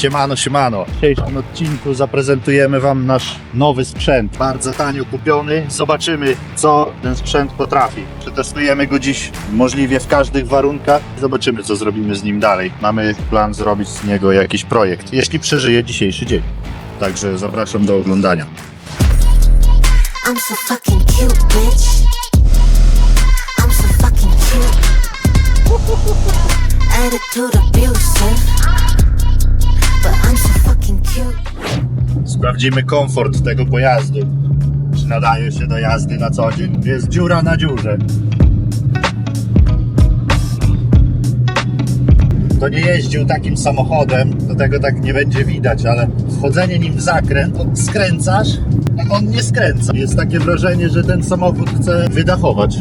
Siemano, siemano. W dzisiejszym odcinku zaprezentujemy Wam nasz nowy sprzęt. Bardzo tanio kupiony. Zobaczymy, co ten sprzęt potrafi. Przetestujemy go dziś możliwie w każdych warunkach. Zobaczymy, co zrobimy z nim dalej. Mamy plan zrobić z niego jakiś projekt, jeśli przeżyje dzisiejszy dzień. Także zapraszam do oglądania. I'm so fucking cute, bitch. I'm so fucking cute. Attitude abusive. Sprawdzimy komfort tego pojazdu. Czy nadaje się do jazdy na co dzień. Jest dziura na dziurze. To nie jeździł takim samochodem, do tego tak nie będzie widać, ale wchodzenie nim w zakręt, skręcasz, a on nie skręca. Jest takie wrażenie, że ten samochód chce wydachować.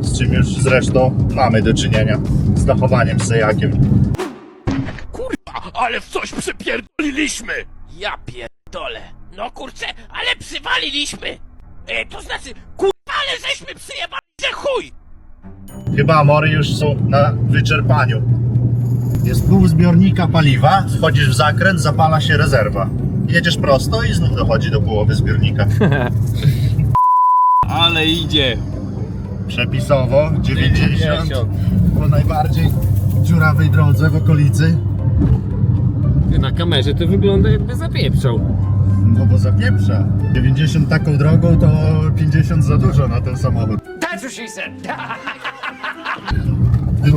Z czym już zresztą mamy do czynienia z dachowaniem sejakiem. Kurwa, ale w coś przypierdoliliśmy! Ja pierdolę. No kurczę, ale przywaliliśmy! E, to znaczy, kurwa, ale żeśmy przyjebali, że chuj! Chyba amory już są na wyczerpaniu. Jest pół zbiornika paliwa, wchodzisz w zakręt, zapala się rezerwa. Jedziesz prosto i znów dochodzi do połowy zbiornika. Ale idzie. Przepisowo 90 po najbardziej dziurawej drodze w okolicy. Na kamerze to wygląda jakby zapieprzał. No bo zapieprza. 90 taką drogą to 50 za dużo na ten samochód. That's what she said!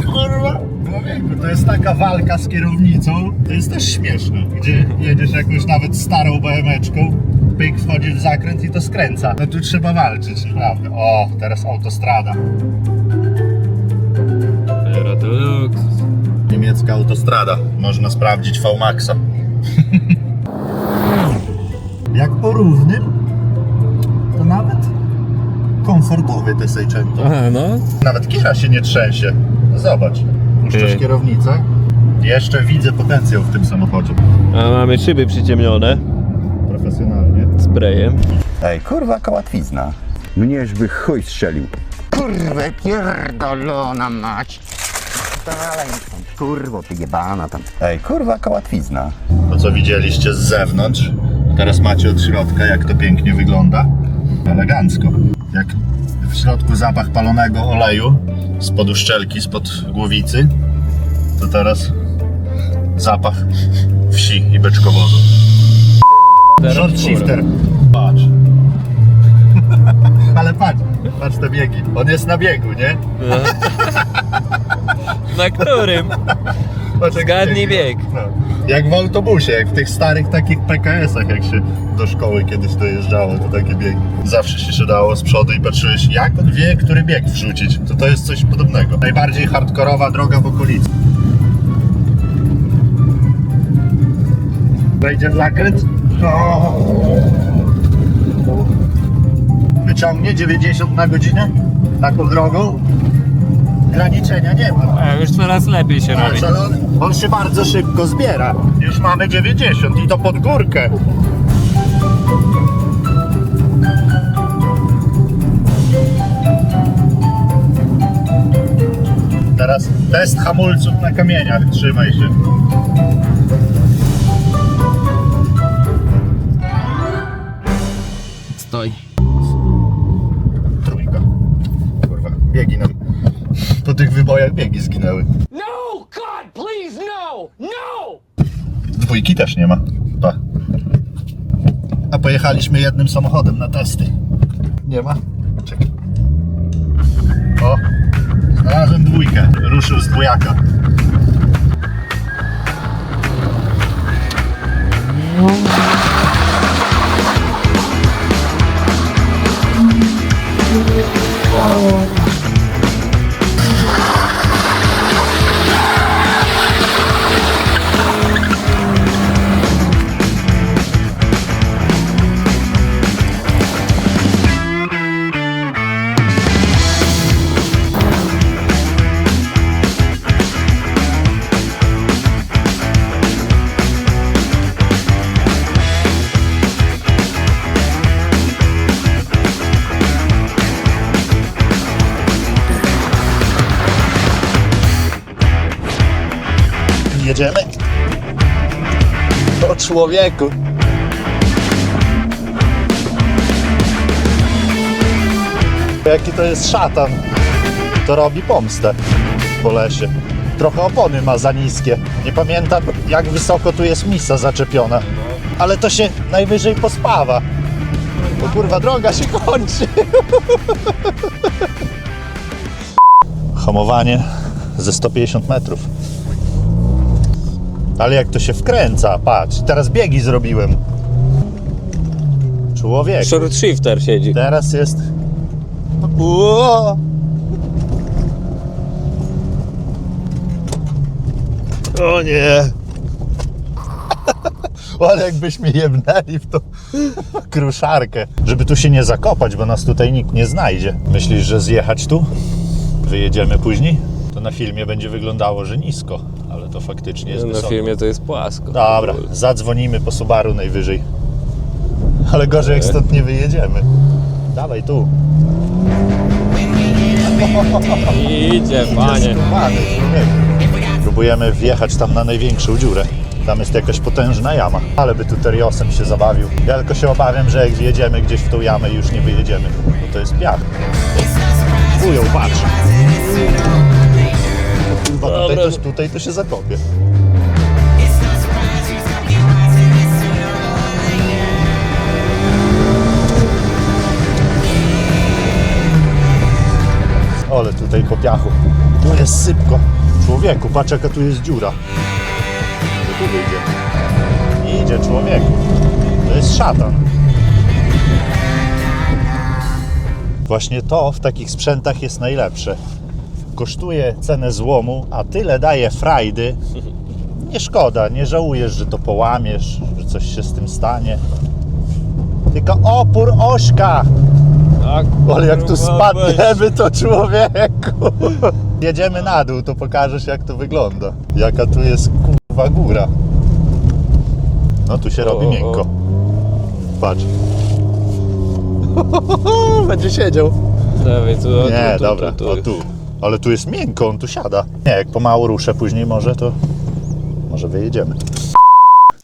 Kurwa, człowieku, to jest taka walka z kierownicą, to jest też śmieszne, gdzie jedziesz jakąś nawet starą BM-eczką, pyk, wchodzisz w zakręt i to skręca. No tu trzeba walczyć, naprawdę. O, teraz autostrada. Teraz to luksus. Niemiecka autostrada. Można sprawdzić V-Maxa. Jak porównym, to nawet komfortowy te Seicento. Aha, no. Nawet kiera się nie trzęsie. No Zobacz, puszczasz Ty. kierownicę. Jeszcze widzę potencjał w tym samochodzie. A mamy szyby przyciemnione Profesjonalnie. sprayem. Ej, kurwa, jaka łatwizna. Mnieżby chuj strzelił. Kurwę pierdolona mać. Dalej, kurwo, ty jebana tam. Ej, kurwa, jaka łatwizna. To co widzieliście z zewnątrz, teraz macie od środka, jak to pięknie wygląda. Elegancko. Jak w środku zapach palonego oleju spod uszczelki, spod głowicy, to teraz zapach wsi i beczkowozu. Short shifter. Patrz. Ale patrz, patrz te biegi. On jest na biegu, nie? Na którym? Zgadnij bieg. No. Jak w autobusie, jak w tych starych takich PKS-ach, jak się do szkoły kiedyś dojeżdżało, to takie biegi. Zawsze się siadało z przodu i patrzyłeś, jak on wie, który bieg wrzucić. To to jest coś podobnego. Najbardziej hardkorowa droga w okolicy. Wejdzie w zakręt. O! Wyciągnie 90 na godzinę taką drogą. Graniczenia nie ma. A już coraz lepiej się robi. Patrz, ale on, on się bardzo szybko zbiera. Już mamy 90 i to pod górkę. Teraz test hamulców na kamieniach. Trzymaj się. Stoi. Trójka. Kurwa, biegi nam. Po tych wybojach biegi zginęły. No, God, please, no! No! Dwójki też nie ma. Pa. A pojechaliśmy jednym samochodem na testy. Nie ma? Czekaj. O! Znalazłem dwójkę. Ruszył z dwójaka. Jedziemy. Człowieku. Jaki to jest szatan. To robi pomstę po lesie. Trochę opony ma za niskie. Nie pamiętam jak wysoko tu jest misa zaczepiona. Ale to się najwyżej pospawa. Bo kurwa droga się kończy. Hamowanie ze 150 metrów. Ale jak to się wkręca, patrz, teraz biegi zrobiłem. Człowiek. Short shifter siedzi. Teraz jest. Uo! O nie! Ale jakbyśmy jebnęli w tą kruszarkę. Żeby tu się nie zakopać, bo nas tutaj nikt nie znajdzie. Myślisz, że zjechać tu? Wyjedziemy później? To na filmie będzie wyglądało, że nisko, to faktycznie jest Na wysoko. filmie to jest płasko. Dobra, zadzwonimy po Subaru najwyżej. Ale gorzej jak stąd nie wyjedziemy. Dawaj tu. Idzie, panie. Próbujemy wjechać tam na największą dziurę. Tam jest jakaś potężna jama. Ale by tu Teriosem się zabawił. Ja tylko się obawiam, że jak wjedziemy gdzieś w tą jamę już nie wyjedziemy. Bo to jest piach. Ują, patrz. Kurwa, tutaj, Dobra. to, tutaj to się zakopie. Ale tutaj po piachu. Tu jest sypko. Człowieku, patrz jaka tu jest dziura. Gdzie tu wyjdzie? Idzie człowieku. To jest szatan. Właśnie to w takich sprzętach jest najlepsze. Kosztuje cenę złomu, a tyle daje frajdy. Nie szkoda, nie żałujesz, że to połamiesz, że coś się z tym stanie. Tylko opór ośka! Tak, Ale jak tu spadniemy, to człowieku. Jedziemy na dół, to pokażesz jak to wygląda. Jaka tu jest kurwa góra. No tu się robi miękko. Patrz. Będzie siedział. Dawaj, tu, Nie, tu, dobra, tu, tu. o tu. Ale tu jest miękko, on tu siada. Nie, jak pomału ruszę później może, to może wyjedziemy.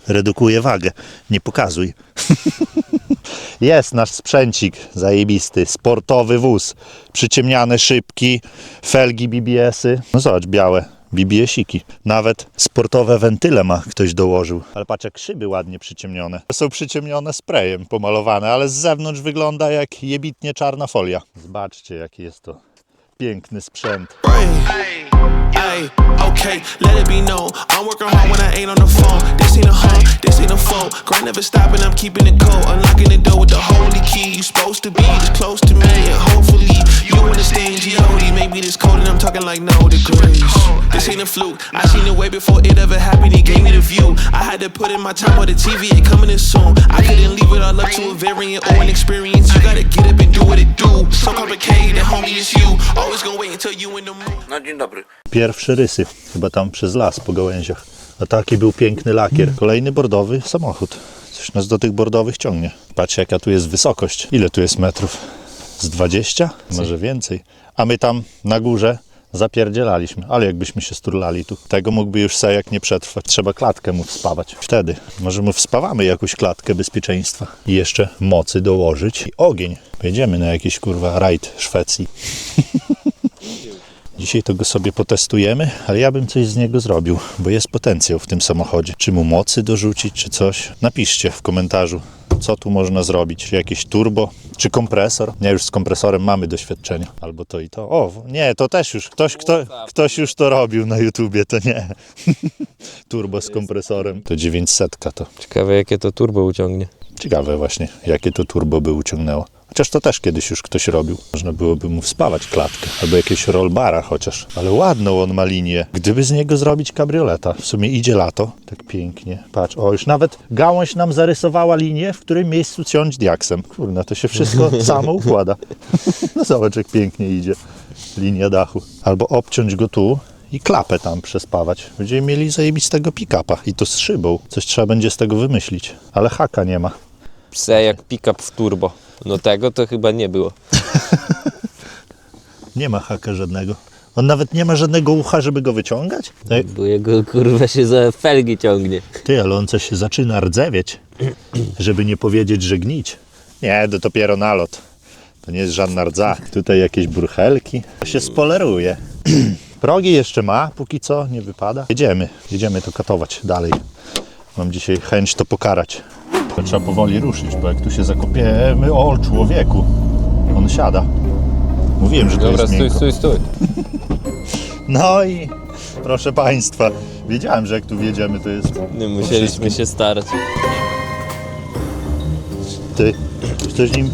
Redukuję wagę, nie pokazuj. Jest nasz sprzęcik zajebisty, sportowy wóz, przyciemniane szybki, felgi BBS-y. No zobacz, białe BBS-iki. Nawet sportowe wentyle ma ktoś dołożył. Ale patrz jak szyby ładnie przyciemnione. Są przyciemnione sprayem pomalowane, ale z zewnątrz wygląda jak jebitnie czarna folia. Zobaczcie jaki jest to piękny sprzęt. Hey, okay, let it be known. I'm working hard when I ain't on the phone. This ain't a home, this ain't a phone. Grind never stopping, I'm keeping it cold. Unlocking the door with the holy key. You supposed to be this close to me, and hopefully you understand G.O.D. Maybe this cold, and I'm talking like no degrees. This ain't a fluke. I seen it way before it ever happened. He gave me the view. I had to put in my time on the TV. It coming in soon. I couldn't leave it all up to a variant or an experience. You gotta get up and do what it do. So complicated, homie, it's you. Always gonna wait until you in the mood. Pierwsze rysy, chyba tam przez las po gałęziach. A taki był piękny lakier. Kolejny bordowy samochód. Coś nas do tych bordowych ciągnie. Patrzcie jaka tu jest wysokość. Ile tu jest metrów? Z 20? Może więcej. A my tam na górze zapierdzielaliśmy. Ale jakbyśmy się sturlali tu. Tego mógłby już Sejak nie przetrwać. Trzeba klatkę mu wspawać. Wtedy. Może mu wspawamy jakąś klatkę bezpieczeństwa. I jeszcze mocy dołożyć. I ogień. Jedziemy na jakiś kurwa rajd Szwecji. Dzisiaj to go sobie potestujemy, ale ja bym coś z niego zrobił, bo jest potencjał w tym samochodzie. Czy mu mocy dorzucić, czy coś? Napiszcie w komentarzu, co tu można zrobić. Jakieś turbo, czy kompresor? Nie, już z kompresorem mamy doświadczenie. Albo to i to. O, nie, to też już. Ktoś, kto, ktoś już to robił na YouTubie, to nie. turbo z kompresorem. To 900 to. Ciekawe, jakie to turbo uciągnie. Ciekawe właśnie, jakie to turbo by uciągnęło. Chociaż to też kiedyś już ktoś robił. Można byłoby mu wspawać klatkę. Albo jakieś rollbara chociaż. Ale ładną on ma linię. Gdyby z niego zrobić kabrioleta. W sumie idzie lato. Tak pięknie. Patrz, o już nawet gałąź nam zarysowała linię, w którym miejscu ciąć diaksem. Kurna, to się wszystko samo układa. No zobacz jak pięknie idzie. Linia dachu. Albo obciąć go tu i klapę tam przespawać. Będziemy mieli zajebistego pick-upa. I to z szybą. Coś trzeba będzie z tego wymyślić. Ale haka nie ma. Pse jak pick-up w turbo. No tego to chyba nie było. Nie ma haka żadnego. On nawet nie ma żadnego ucha, żeby go wyciągać? Ej, Bo jego kurwa się za felgi ciągnie. Ty, ale on coś zaczyna rdzewieć, żeby nie powiedzieć, że gnić. Nie, to dopiero nalot. To nie jest żadna rdza. Tutaj jakieś burchelki. To się spoleruje. Progi jeszcze ma, póki co nie wypada. Jedziemy, jedziemy to katować dalej. Mam dzisiaj chęć to pokarać. Trzeba powoli ruszyć, bo jak tu się zakopiemy, o człowieku, on siada. Mówiłem, że to Dobra, jest stój, miękko. stój, stój. No i proszę Państwa, wiedziałem, że jak tu wjedziemy, to jest Nie musieliśmy się starać. Ty, już coś nim,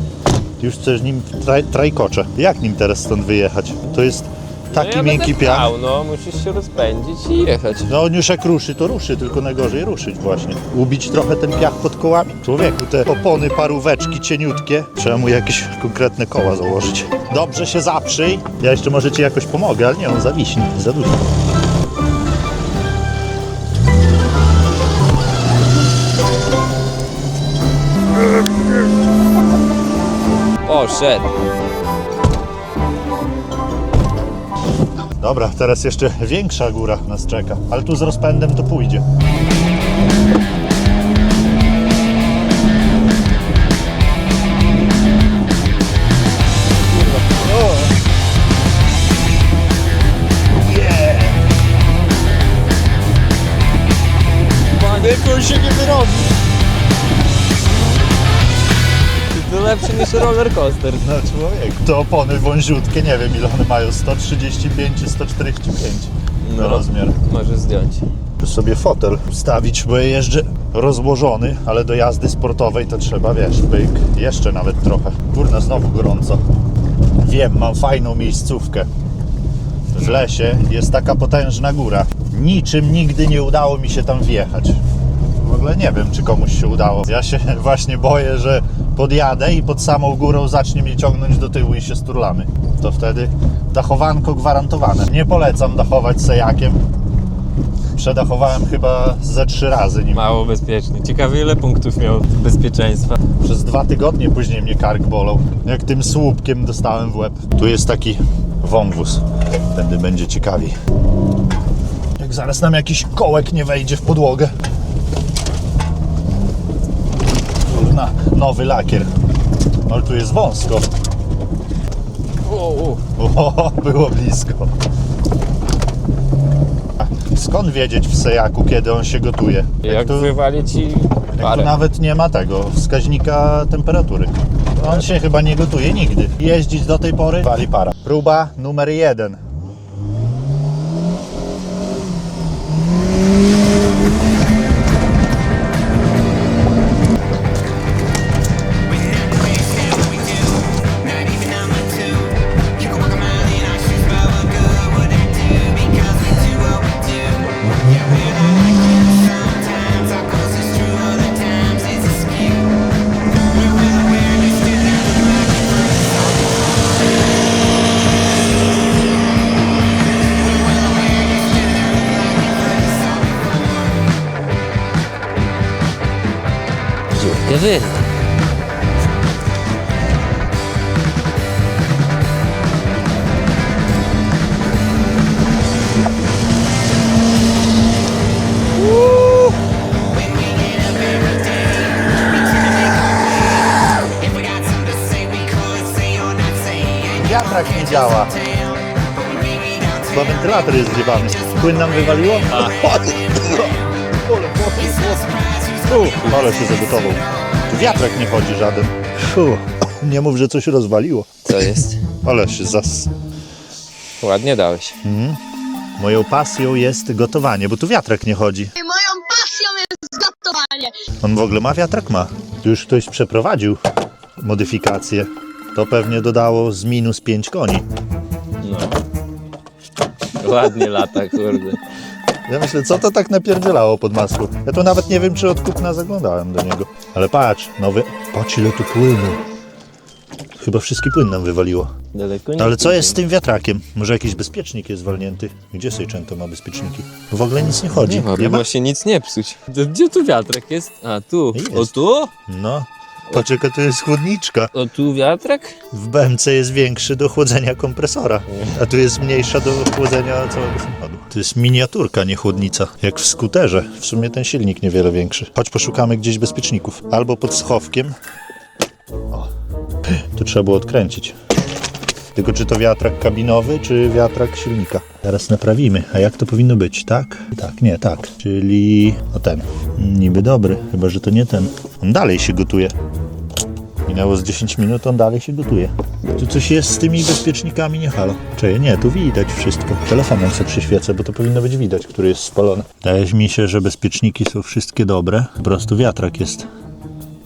już coś nim traj, trajkocze. Jak nim teraz stąd wyjechać? To jest taki ja miękki będę piach. pchał, no musisz się rozpędzić i jechać. No on już jak ruszy, to ruszy, tylko najgorzej ruszyć właśnie. Ubić trochę ten piach pod kołami. Człowieku, te opony, paróweczki cieniutkie. Trzeba mu jakieś konkretne koła założyć. Dobrze się zaprzyj. Ja jeszcze może ci jakoś pomogę, ale nie, on zawiśnie, za dużo. O, Dobra, teraz jeszcze większa góra nas czeka, ale tu z rozpędem to pójdzie. Niż roller coaster. No człowiek, to opony wąziutkie, nie wiem ile one mają, 135 czy 145 No. rozmiar. Możesz zdjąć. Sobie fotel wstawić, bo jeżdżę rozłożony, ale do jazdy sportowej to trzeba, wiesz, pyk, jeszcze nawet trochę. Kurna, znowu gorąco. Wiem, mam fajną miejscówkę. W lesie jest taka potężna góra. Niczym nigdy nie udało mi się tam wjechać. W ogóle nie wiem, czy komuś się udało. Ja się właśnie boję, że podjadę i pod samą górą zacznie mnie ciągnąć do tyłu i się sturlamy. To wtedy dachowanko gwarantowane. Nie polecam dachować sejakiem. Przedachowałem chyba ze trzy razy nim. Mało bezpiecznie. Ciekawe ile punktów miał bezpieczeństwa. Przez dwa tygodnie później mnie kark bolał. Jak tym słupkiem dostałem w łeb. Tu jest taki wąwóz. Wtedy będzie ciekawiej. Jak zaraz nam jakiś kołek nie wejdzie w podłogę. Kurna, nowy lakier. Ale tu jest wąsko. O, było blisko. Skąd wiedzieć w sejaku, kiedy on się gotuje? Jak tu- wywali ci Jak tu nawet nie ma tego wskaźnika temperatury. On się chyba nie gotuje nigdy. Jeździć do tej pory wali para. Próba numer jeden. Wyrwę. Wiatrak nie działa. Chyba wentylator jest zjebany. Płyn nam wywaliło? A. Ale się zagotował. Wiatrak nie chodzi żaden. Fu. Nie mów, że coś rozwaliło. Co jest? Ale się zas... Ładnie dałeś. Moją pasją jest gotowanie, bo tu wiatrak nie chodzi. Moją pasją jest gotowanie. On w ogóle ma wiatrak? Ma. Tu już ktoś przeprowadził modyfikację. To pewnie dodało z minus 5 koni. No. Ładnie lata, kurde. Ja myślę, co to tak napierdzielało pod masło? Ja to nawet nie wiem, czy od kupna zaglądałem do niego. Ale patrz, nowy... Patrz ile tu płynu. Chyba wszystki płyn nam wywaliło. Daleko nie ale co jest z tym wiatrakiem? Może jakiś bezpiecznik jest walnięty? Gdzie Sejczęto ma bezpieczniki? W ogóle nic nie chodzi. Nie ma, nie ma? właśnie nic nie psuć. Gdzie tu wiatrak jest? A, tu. Jest. O, tu? No, Patrz jaka to jest chłodniczka. O tu wiatrak? W BMC jest większy do chłodzenia kompresora, a tu jest mniejsza do chłodzenia całego samochodu. To jest miniaturka, nie chłodnica. Jak w skuterze. W sumie ten silnik niewiele większy. Chodź poszukamy gdzieś bezpieczników. Albo pod schowkiem. O. Tu trzeba było odkręcić. Tylko czy to wiatrak kabinowy, czy wiatrak silnika? Teraz naprawimy. A jak to powinno być? Tak? Tak, nie, tak. Czyli o ten. Niby dobry, chyba że to nie ten. On dalej się gotuje. Minęło z 10 minut, on dalej się gotuje. Tu coś jest z tymi bezpiecznikami, nie halo. Czy nie, tu widać wszystko. Telefonem sobie przyświecę, bo to powinno być widać, który jest spalony. Wydaje mi się, że bezpieczniki są wszystkie dobre. Po prostu wiatrak jest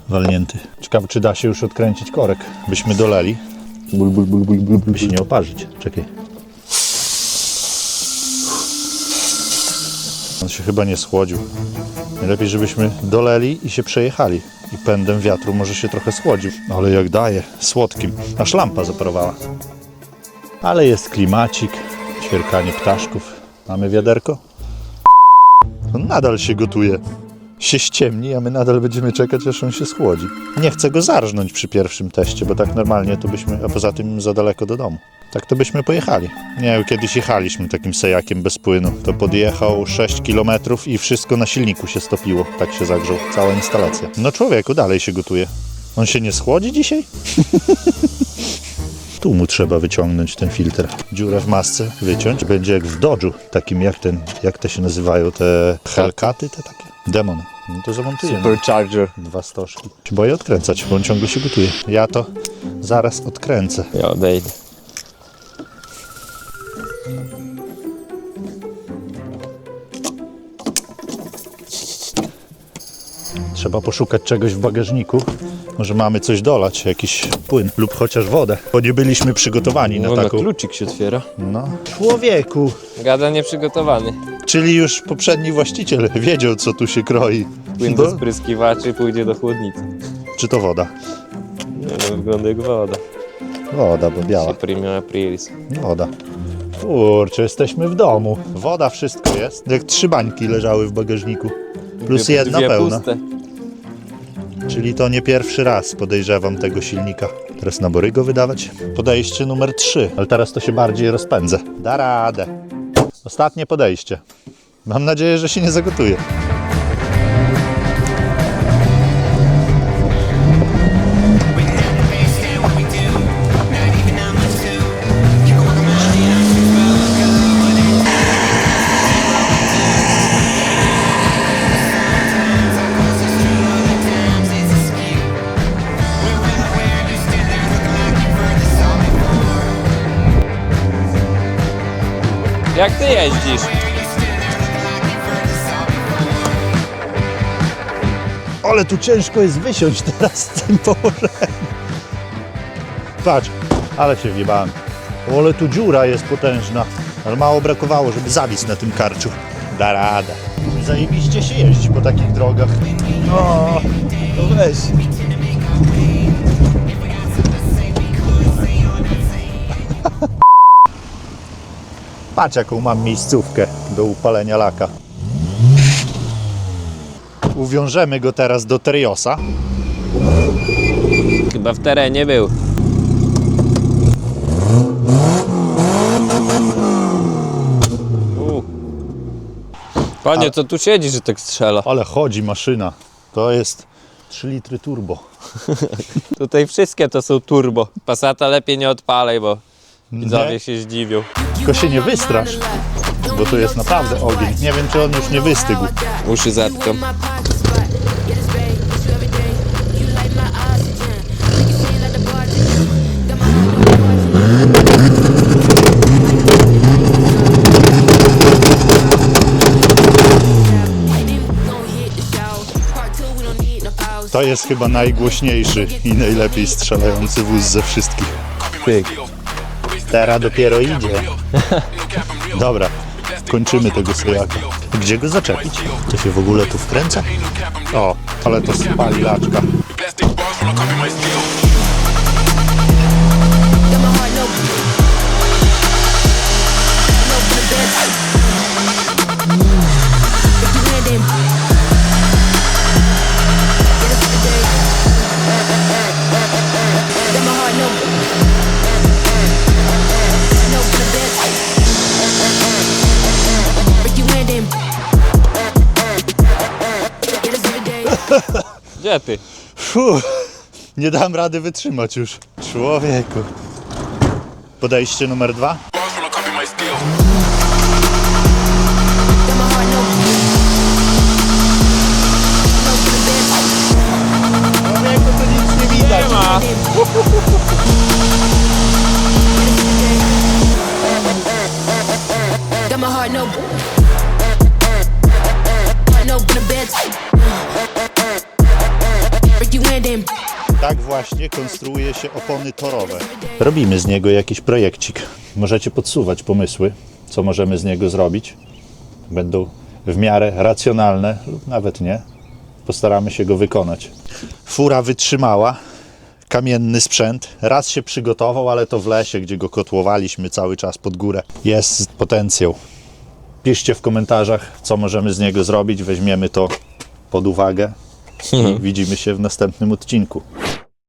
walnięty. Ciekawe, czy da się już odkręcić korek. Byśmy doleli. Bul, bul, bul, bul, bul, by się nie oparzyć. Czekaj. On się chyba nie schłodził. Najlepiej, żebyśmy doleli i się przejechali. I pędem wiatru może się trochę schłodził. Ale jak daje, słodkim. Aż lampa zaparowała. Ale jest klimacik, ćwierkanie ptaszków. Mamy wiaderko? On nadal się gotuje. Się ściemni, a my nadal będziemy czekać, aż on się schłodzi. Nie chcę go zarżnąć przy pierwszym teście, bo tak normalnie to byśmy, a poza tym za daleko do domu. Tak to byśmy pojechali. Nie, kiedyś jechaliśmy takim sejakiem bez płynu. To podjechał 6 km i wszystko na silniku się stopiło. Tak się zagrzał. Cała instalacja. No człowieku, dalej się gotuje. On się nie schłodzi dzisiaj? Tu mu trzeba wyciągnąć ten filtr. Dziurę w masce wyciąć. Będzie jak w Dodge'u, takim jak ten, jak te się nazywają, te Hellcaty, te takie. Demon. No to zamontujemy. Supercharger. Dwa stożki. Czy boję odkręcać, bo on ciągle się gotuje. Ja to zaraz odkręcę. Ja odejdę. Trzeba poszukać czegoś w bagażniku. Może mamy coś dolać, jakiś płyn lub chociaż wodę, bo nie byliśmy przygotowani na No, taką. kluczyk się otwiera. No. Człowieku! Gada nieprzygotowany. Czyli już poprzedni właściciel wiedział, co tu się kroi. Płyn No. do spryskiwaczy pójdzie do chłodnicy. Czy to woda? Nie no, wygląda jak woda. Woda, bo biała. Aprilis. Woda. Kurczę, jesteśmy w domu. Woda, wszystko jest. Jak trzy bańki leżały w bagażniku. Plus Dwie- jedna dwie pełna. puste. Czyli to nie pierwszy raz podejrzewam tego silnika. Teraz na Borygo wydawać? Podejście numer 3, ale teraz to się bardziej rozpędzę. Da radę. Ostatnie podejście. Mam nadzieję, że się nie zagotuje. Jak ty jeździsz? Ale tu ciężko jest wysiąść teraz z tym położeniem. Patrz, ale się wjebałem. Ale tu dziura jest potężna. Ale mało brakowało, żeby zawisł na tym karczu. Da radę. Zajebiście się jeździ po takich drogach. O, to weź. Patrz jaką mam miejscówkę do upalenia laka. Uwiążemy go teraz do Teriosa. Chyba w terenie był. U. Panie, co tu siedzi, że tak strzela? Ale chodzi maszyna. To jest 3 litry turbo. Tutaj wszystkie to są turbo. Passata lepiej nie odpalaj, bo widzowie się zdziwią. Tylko się nie wystrasz, bo to jest naprawdę ogień. Nie wiem, czy on już nie wystygł. Uszy zatkam. To jest chyba najgłośniejszy i najlepiej strzelający wóz ze wszystkich. Pyk. Teraz dopiero idzie. Dobra, kończymy tego sojaka. Gdzie go zaczepić? To się w ogóle tu wkręca? O, ale to spali ty? Fuh, nie dam rady wytrzymać już. Człowieku. Podejście numer dwa. Człowieku, to nic nie widać. Ma. Got my heart. No Tak właśnie konstruuje się opony torowe. Robimy z niego jakiś projekcik. Możecie podsuwać pomysły, co możemy z niego zrobić. Będą w miarę racjonalne lub nawet nie. Postaramy się go wykonać. Fura wytrzymała. Kamienny sprzęt. Raz się przygotował, ale to w lesie, gdzie go kotłowaliśmy cały czas pod górę. Jest potencjał. Piszcie w komentarzach, co możemy z niego zrobić. Weźmiemy to pod uwagę i widzimy się w następnym odcinku.